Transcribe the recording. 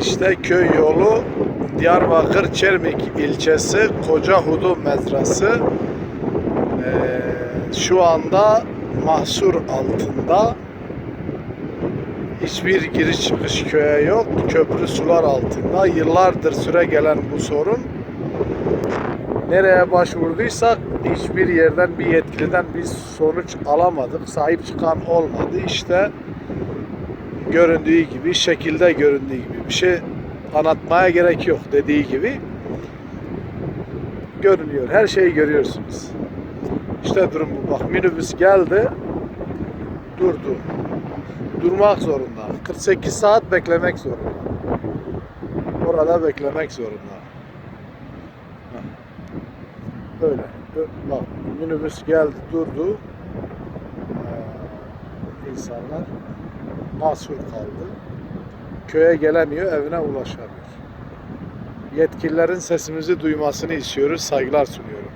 İşte köy yolu Diyarbakır Çermik ilçesi Kocahudu mezrası Ee, şu anda mahsur altında. Hiçbir giriş çıkış köye yok. Köprü sular altında. Yıllardır süre gelen bu sorun. Nereye başvurduysak hiçbir yerden bir yetkiliden bir sonuç alamadık. Sahip çıkan olmadı. İşte göründüğü gibi, şekilde göründüğü gibi bir şey anlatmaya gerek yok dediği gibi görünüyor. Her şeyi görüyorsunuz. İşte durum bu. Bak minibüs geldi. Durdu. Durmak zorunda. 48 saat beklemek zorunda. Orada beklemek zorunda. Böyle. Bak minibüs geldi durdu. Ee, insanlar mahsur kaldı. Köye gelemiyor, evine ulaşamıyor. Yetkililerin sesimizi duymasını istiyoruz, saygılar sunuyoruz.